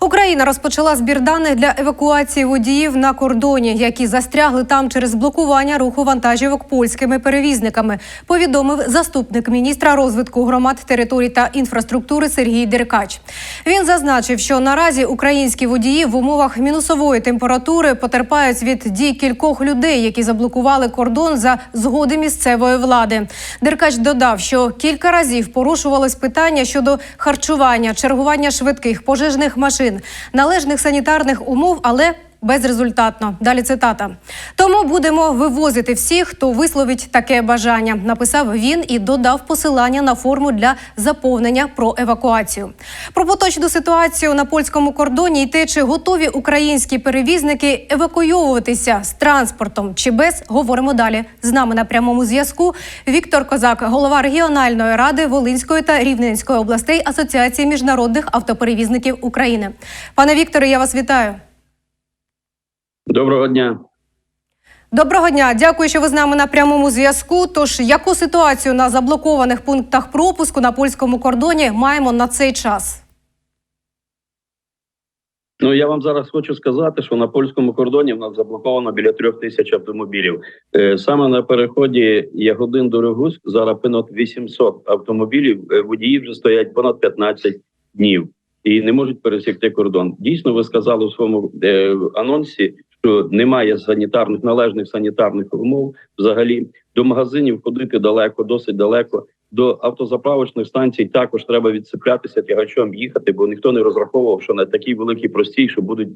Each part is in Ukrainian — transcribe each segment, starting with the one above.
Україна розпочала збір даних для евакуації водіїв на кордоні, які застрягли там через блокування руху вантажівок польськими перевізниками. Повідомив заступник міністра розвитку громад, територій та інфраструктури Сергій Деркач. Він зазначив, що наразі українські водії в умовах мінусової температури потерпають від дій кількох людей, які заблокували кордон за згоди місцевої влади. Деркач додав, що кілька разів порушувалось питання щодо харчування, чергування швидких пожежних машин, належних санітарних умов, але безрезультатно. Далі цитата. Тому будемо вивозити всіх, хто висловить таке бажання. Написав він і додав посилання на форму для заповнення про евакуацію. Про поточну ситуацію на польському кордоні і те, чи готові українські перевізники евакуйовуватися з транспортом чи без, говоримо далі. З нами на прямому зв'язку Віктор Козак, голова регіональної ради Волинської та Рівненської областей Асоціації міжнародних автоперевізників України. Пане Вікторе, я вас вітаю. Доброго дня. Доброго дня, дякую, що ви з нами на прямому зв'язку. Тож, яку ситуацію на заблокованих пунктах пропуску на польському кордоні маємо на цей час? Ну я вам зараз хочу сказати, що на польському кордоні в нас заблоковано біля трьох тисяч автомобілів. Е, Саме на переході Ягодин до Рогуськ зараз понад 800 автомобілів. е, Водії вже стоять понад 15 днів і не можуть пересікти кордон. Дійсно, ви сказали у своєму е, анонсі, що немає санітарних належних санітарних умов. Взагалі до магазинів ходити далеко, досить далеко. До автозаправочних станцій також треба відцеплятися тягачом їхати, бо ніхто не розраховував, що на такій великій простій, що будуть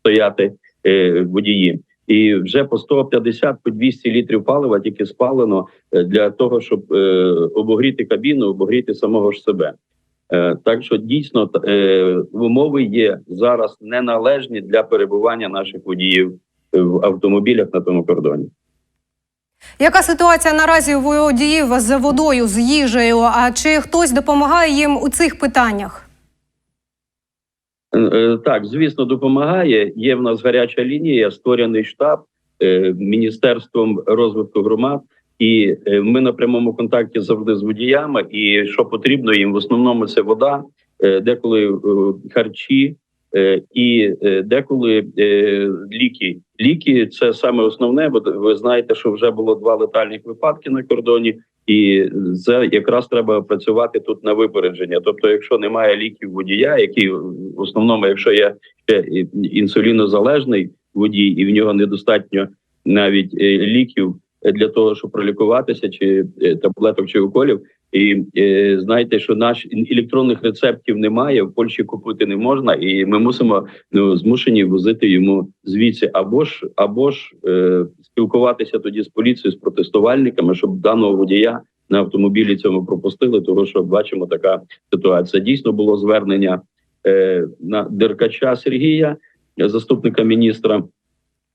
стояти е, водії. І вже по 150 по 200 літрів палива тільки спалено е, для того, щоб е, обогріти кабіну, обогріти самого ж себе. Е, так що дійсно е, умови є зараз неналежні для перебування наших водіїв в автомобілях на тому кордоні. Яка ситуація наразі у водіїв з водою, з їжею? А чи хтось допомагає їм у цих питаннях? Е, е, Так, звісно, допомагає. Є в нас гаряча лінія, створений штаб е, міністерством розвитку громад, і е, ми на прямому контакті завжди з водіями. І що потрібно їм в основному це вода, е, деколи е, харчі. І деколи ліки. Ліки це саме основне, бо ви знаєте, що вже було два летальних випадки на кордоні, і це якраз треба працювати тут на випередження. Тобто, якщо немає ліків водія, який в основному, якщо є ще і- інсулінозалежний водій, і в нього недостатньо навіть ліків для того, щоб пролікуватися, чи е, таблеток, чи уколів. І е, знаєте, що наш електронних рецептів немає, в Польщі купити не можна, і ми мусимо ну змушені возити йому звідси, або ж або ж е, спілкуватися тоді з поліцією, з протестувальниками, щоб даного водія на автомобілі цьому пропустили, тому що бачимо така ситуація. Дійсно було звернення е, на Деркача Сергія, заступника міністра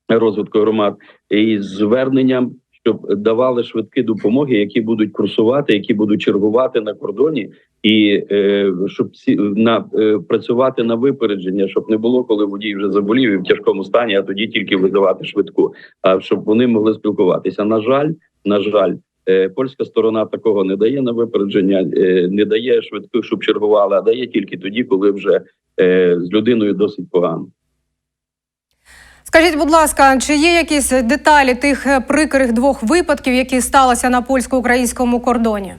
розвитку громад, і зверненням. Щоб давали швидкі допомоги, які будуть курсувати, які будуть чергувати на кордоні, і е, щоб всі на е, працювати на випередження, щоб не було, коли водій вже заболів і в тяжкому стані, а тоді тільки визивати швидку. А щоб вони могли спілкуватися. На жаль, на жаль, е, польська сторона такого не дає на випередження, е, не дає швидких, щоб чергували, а дає тільки тоді, коли вже е, з людиною досить погано. Скажіть, будь ласка, чи є якісь деталі тих е, прикрих двох випадків, які сталися на польсько-українському кордоні?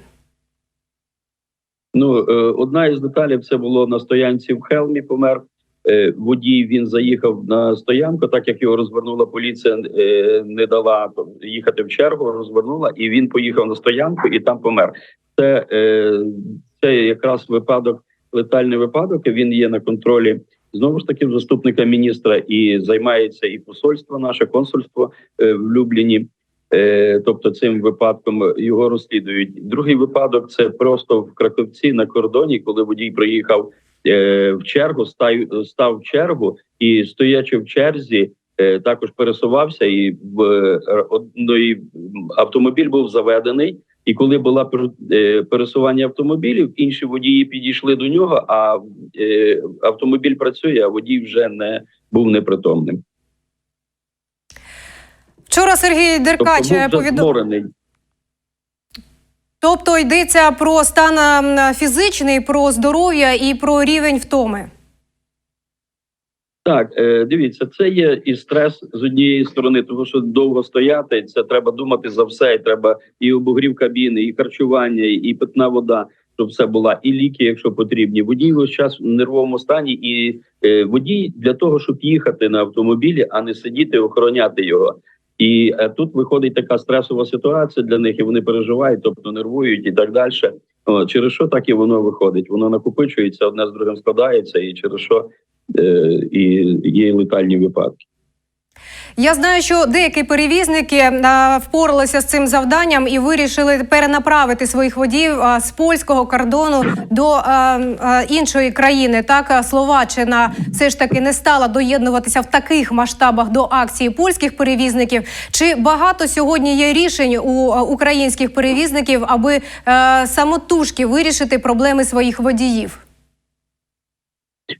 Ну, е, одна із деталей це було на стоянці в Хелмі. Помер е, водій. Він заїхав на стоянку, так як його розвернула поліція, не дала їхати в чергу, розвернула, і він поїхав на стоянку і там помер. Це, це якраз випадок, летальний випадок. Він є на контролі. Знову ж таки, заступника міністра і займається і посольство, наше консульство е, в Любліні. Е, тобто цим випадком його розслідують. Другий випадок це просто в Краковці на кордоні, коли водій приїхав е, в чергу, став, став в чергу і стоячи в черзі, також пересувався. І в автомобіль був заведений. І коли була е, пересування автомобілів, інші водії підійшли до нього. А е, автомобіль працює, а водій вже не був непритомним. Вчора Сергій Деркач Тобто е, повідомив. Тобто йдеться про стан фізичний, про здоров'я і про рівень втоми. Так, е, дивіться, це є і стрес з однієї сторони, тому що довго стояти. Це треба думати за все. І треба і обогрів кабіни, і харчування, і питна вода, щоб все була, і ліки, якщо потрібні. Водій весь час в нервовому стані, і е, водій для того, щоб їхати на автомобілі, а не сидіти, охороняти його. І е, тут виходить така стресова ситуація для них, і вони переживають, тобто нервують і так далі. Через що так і воно виходить? Воно накопичується, одне з другим складається, і через що і є летальні випадки. Я знаю, що деякі перевізники е, впоралися з цим завданням і вирішили перенаправити своїх водіїв е, з польського кордону до е, е, іншої країни. Так, е, Словаччина все ж таки не стала доєднуватися в таких масштабах до акції польських перевізників. Чи багато сьогодні є рішень у е, українських перевізників, аби е, самотужки вирішити проблеми своїх водіїв?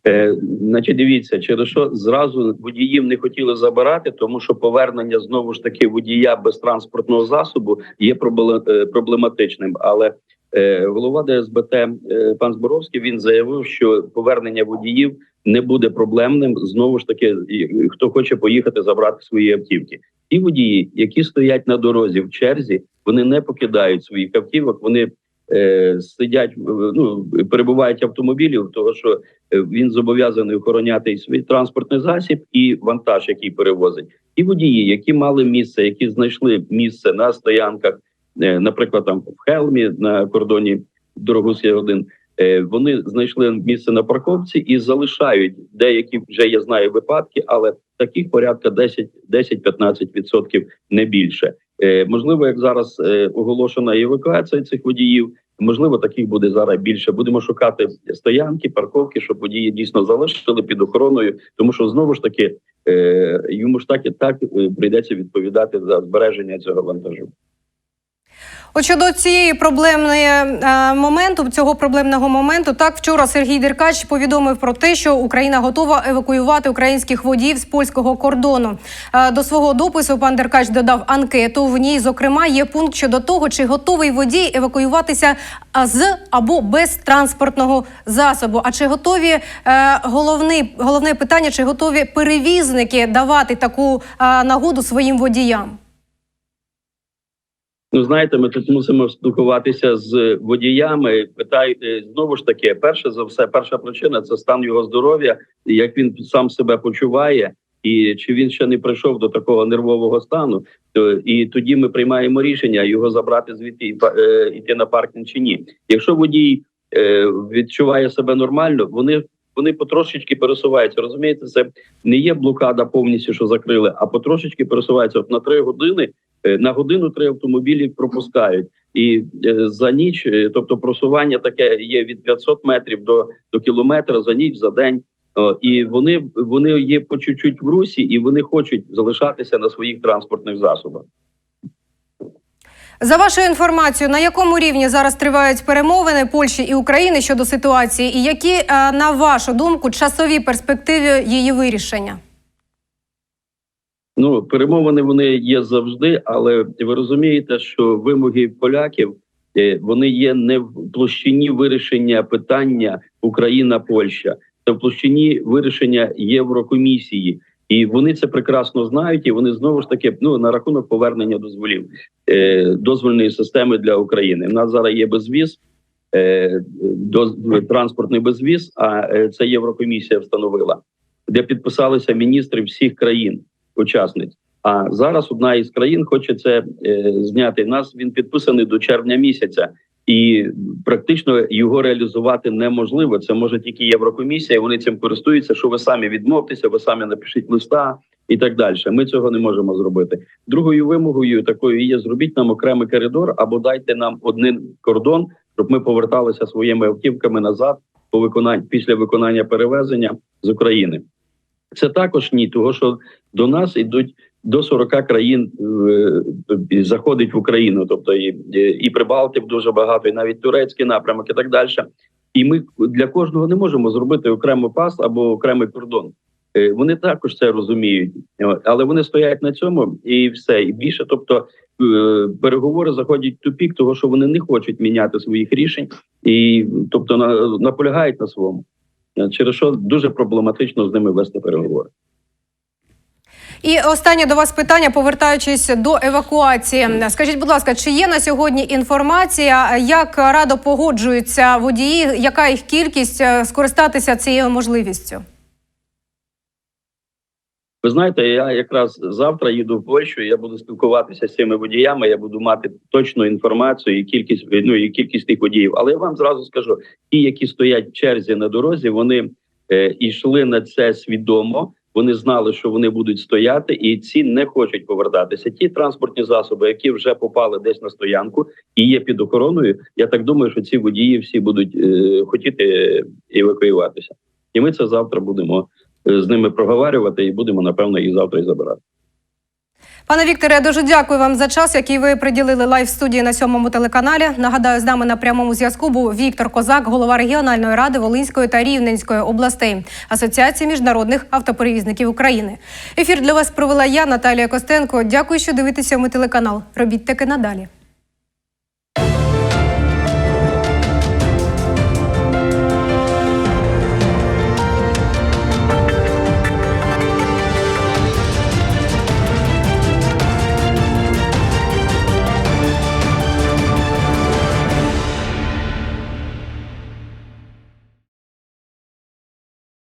Е, значить, дивіться, через що зразу водіїв не хотіли забирати, тому що повернення знову ж таки водія без транспортного засобу є е, проблематичним. Але е, голова ДСБТ е, пан Зборовський він заявив, що повернення водіїв не буде проблемним. Знову ж таки, хто хоче поїхати забрати свої автівки. Ті водії, які стоять на дорозі в черзі, вони не покидають своїх автівок. Вони е, сидять, е, ну перебувають автомобілів, того що е, він зобов'язаний охороняти свій транспортний засіб і вантаж, який перевозить. І водії, які мали місце, які знайшли місце на стоянках, наприклад, там в Хелмі на кордоні Дорогусі 1 е, вони знайшли місце на парковці і залишають деякі вже я знаю випадки, але таких порядка 10 10-15% не більше. Е, можливо, як зараз е, оголошена евакуація цих водіїв. Можливо, таких буде зараз більше. Будемо шукати стоянки, парковки, щоб водії дійсно залишили під охороною, тому що знову ж таки е, йому ж так і так прийдеться відповідати за збереження цього вантажу. От щодо цієї проблемної е, моменту, цього проблемного моменту, так вчора Сергій Деркач повідомив про те, що Україна готова евакуювати українських водіїв з польського кордону. Е, до свого допису пан Деркач додав анкету. В ній, зокрема, є пункт щодо того, чи готовий водій евакуюватися з або без транспортного засобу. А чи готові е, головне, головне питання, чи готові перевізники давати таку нагоду своїм водіям? Ну знаєте, ми тут мусимо спілкуватися з водіями. Питаю е, знову ж таки, перше за все, перша причина це стан його здоров'я, як він сам себе почуває, і чи він ще не прийшов до такого нервового стану. І тоді ми приймаємо рішення його забрати звідти і е, йти на паркінг чи ні. Якщо водій е, відчуває себе нормально, вони. Вони потрошечки пересуваються. Розумієте, це не є блокада повністю, що закрили, а потрошечки пересуваються. От на три години на годину три автомобілі пропускають, і е, за ніч, е, тобто просування таке є від 500 метрів до, до кілометра за ніч за день. І вони вони є по чуть-чуть в русі, і вони хочуть залишатися на своїх транспортних засобах. За вашою інформацією, на якому рівні зараз тривають перемовини Польщі і України щодо ситуації, і які, е, на вашу думку, часові перспективи її вирішення? Ну перемовини вони є завжди, але ви розумієте, що вимоги поляків е, вони є не в площині вирішення питання Україна-Польща, це в площині вирішення Єврокомісії, і вони це прекрасно знають. І вони знову ж таки ну на рахунок повернення дозволів е, дозвольної системи для України. У нас зараз є безвіз. е, До транспортний безвіз, а е, це Єврокомісія встановила, де підписалися міністри всіх країн учасниць. А зараз одна із країн хоче це е, зняти. У Нас він підписаний до червня місяця, і практично його реалізувати неможливо. Це може тільки Єврокомісія. Вони цим користуються. Що ви самі відмовтеся, ви самі напишіть листа і так далі. Ми цього не можемо зробити. Другою вимогою такою є: зробіть нам окремий коридор або дайте нам один кордон, щоб ми поверталися своїми автівками назад по виконанню після виконання перевезення з України. Це також ні, того що до нас йдуть до 40 країн е, заходить в Україну, тобто і, і Прибалтик дуже багато, і навіть турецький напрямок, і так далі. І ми для кожного не можемо зробити окремий пас або окремий кордон. Е, Вони також це розуміють, Е, але вони стоять на цьому і все. І більше, тобто е, переговори заходять в тупік, того що вони не хочуть міняти своїх рішень, і тобто на, наполягають на своєму. Е, Через що дуже проблематично з ними вести переговори. І останнє до вас питання, повертаючись до евакуації. Скажіть, будь ласка, чи є на сьогодні інформація, як радо погоджуються водії, яка їх кількість е, скористатися цією можливістю? Ви знаєте, я якраз завтра їду в Польщу. Я буду спілкуватися з цими водіями. Я буду мати точну інформацію і кількість ну і кількість тих водіїв. Але я вам зразу скажу: ті, які стоять в черзі на дорозі, вони е, йшли на це свідомо. Вони знали, що вони будуть стояти, і ці не хочуть повертатися. Ті транспортні засоби, які вже попали десь на стоянку і є під охороною. Я так думаю, що ці водії всі будуть е, хотіти евакуюватися, і ми це завтра будемо з ними проговорювати і будемо напевно їх завтра і забирати. Пане Вікторе, я дуже дякую вам за час, який ви приділили лайв студії на сьомому телеканалі. Нагадаю, з нами на прямому зв'язку був Віктор Козак, голова регіональної ради Волинської та Рівненської областей Асоціації міжнародних автоперевізників України. Ефір для вас провела я, Наталія Костенко. Дякую, що дивитеся ми телеканал. Робіть таки надалі.